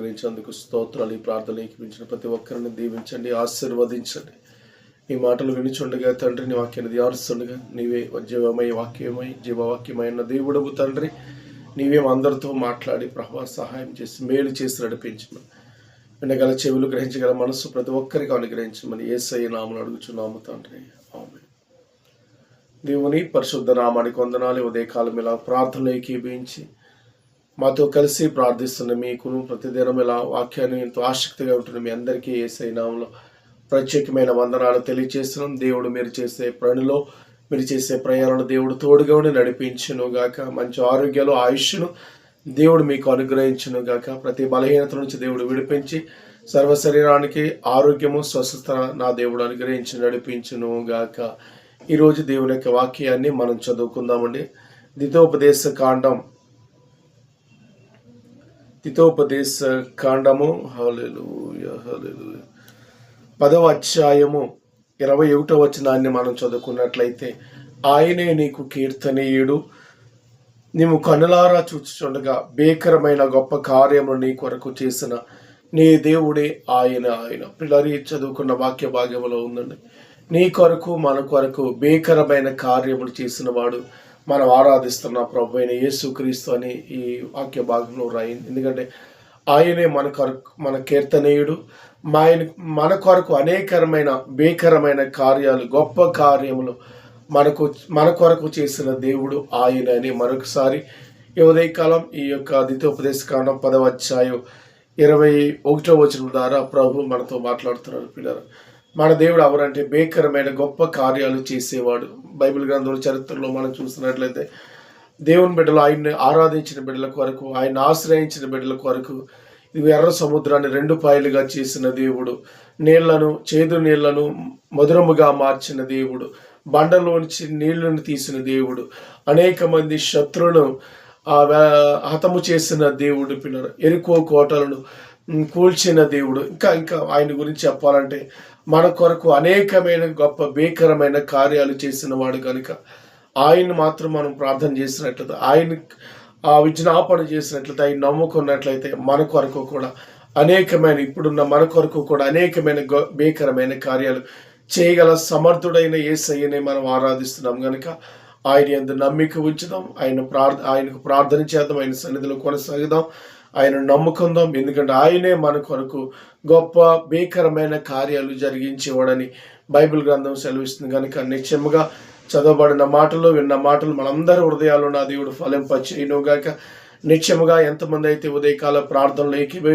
అనుగ్రహించినందుకు స్తోత్రాలు ఈ ప్రార్థన ఏకిపించిన ప్రతి ఒక్కరిని దీవించండి ఆశీర్వదించండి. ఈ మాటలు వినిచుండగా తండ్రి నీ వాక్యాన్ని ధ్యానిస్తుండగా నీవే జీవమై వాక్యమై జీవవాక్యమైన దేవుడవు తండ్రి. నీవేం అందరితో మాట్లాడి ప్రభా సహాయం చేసి మేలు చేసి నడిపించమని. వినగల చెవులు గ్రహించగల మనస్సు ప్రతి ఒక్కరికి అనుగ్రహించమని ఏసయ్య నామను అడుగుచున్నాము తండ్రి. ఆమె దేవుని పరిశుద్ధ నామానికి వందనాలు. ఉదయకాలం ఇలా ప్రార్థనలు ఏకీభించి మాతో కలిసి ప్రార్థిస్తున్న మీకును ప్రతిదినం ఇలా వాక్యాన్ని ఎంతో ఆసక్తిగా ఉంటున్న మీ అందరికీ ఏసై ప్రత్యేకమైన వందనాలు తెలియజేస్తున్నాం దేవుడు మీరు చేసే పనిలో మీరు చేసే ప్రయాణంలో దేవుడు తోడుగా ఉండి నడిపించును గాక మంచి ఆరోగ్యాలు ఆయుష్ను దేవుడు మీకు అనుగ్రహించును గాక ప్రతి బలహీనత నుంచి దేవుడు విడిపించి సర్వ శరీరానికి ఆరోగ్యము స్వస్థత నా దేవుడు అనుగ్రహించి నడిపించును గాక ఈరోజు దేవుని యొక్క వాక్యాన్ని మనం చదువుకుందామండి. దితోపదేశ కాండం తితోపదేశ కాండము. హల్లెలూయ పదవ అధ్యాయము ఇరవై ఒకటో వచనాన్ని మనం చదువుకున్నట్లయితే ఆయనే నీకు కీర్తనీయుడు. నీవు కనులారా చూచుచుండగా భీకరమైన గొప్ప కార్యము నీ కొరకు చేసిన నీ దేవుడే ఆయన ఆయన. పిల్లరి చదువుకున్న వాక్య భాగ్యములో ఉందండి. నీ కొరకు మన కొరకు భీకరమైన కార్యములు చేసిన వాడు మనం ఆరాధిస్తున్న ప్రభు అయిన యేసుక్రీస్తు అని ఈ వాక్య భాగంలో రాయింది. ఎందుకంటే ఆయనే మన కొరకు మన కీర్తనీయుడు. మా ఆయన మన కొరకు అనేకరమైన భీకరమైన కార్యాలు గొప్ప కార్యములు మనకు మన కొరకు చేసిన దేవుడు ఆయన అని మరొకసారి ఈ ఉదయకాలం ఈ యొక్క ద్వితీయోపదేశ కాండం పదవ అధ్యాయం ఇరవై ఒకటో వచనం ద్వారా ప్రభు మనతో మాట్లాడుతున్నారు. పిల్లలు మన దేవుడు ఎవరంటే భీకరమైన గొప్ప కార్యాలు చేసేవాడు. బైబిల్ గ్రంథంలో చరిత్రలో మనం చూసినట్లయితే దేవుని బిడ్డలు ఆయన్ని ఆరాధించిన బిడ్డల కొరకు ఆయన ఆశ్రయించిన బిడ్డల కొరకు ఇది ఎర్ర సముద్రాన్ని రెండు పాయలుగా చేసిన దేవుడు. నీళ్ళను చేదు నీళ్ళను మధురముగా మార్చిన దేవుడు. బండలోంచి నీళ్ళను తీసిన దేవుడు. అనేక మంది శత్రులను హతము చేసిన దేవుడు పిల్లలు. ఎరుకో కోటలను కూల్చిన దేవుడు. ఇంకా ఇంకా ఆయన గురించి చెప్పాలంటే మన కొరకు అనేకమైన గొప్ప భీకరమైన కార్యాలు చేసిన వాడు కనుక ఆయన మాత్రం మనం ప్రార్థన చేసినట్లయితే ఆయన ఆ విజ్ఞాపన చేసినట్లయితే ఆయన నమ్ముకున్నట్లయితే మన కొరకు కూడా అనేకమైన ఇప్పుడున్న మన కొరకు కూడా అనేకమైన గొ- భీకరమైన కార్యాలు చేయగల సమర్థుడైన యేసయ్యనే మనం ఆరాధిస్తున్నాం కనుక ఆయన ఎందు నమ్మిక ఉంచుదాం. ఆయన ప్రార్థ ఆయనకు ప్రార్థన చేద్దాం. ఆయన సన్నిధిలో కొనసాగుదాం. ఆయన నమ్ముకుందాం. ఎందుకంటే ఆయనే మన కొరకు గొప్ప భీకరమైన కార్యాలు జరిగించేవాడని బైబిల్ గ్రంథం సెలవిస్తుంది. కనుక నిత్యముగా చదవబడిన మాటలు విన్న మాటలు మనందరి హృదయాలు నా దేవుడు ఫలింప చేయనుగాక నిత్యముగా ఎంతమంది అయితే ఉదయకాల ప్రార్థనలు ఏకీభవి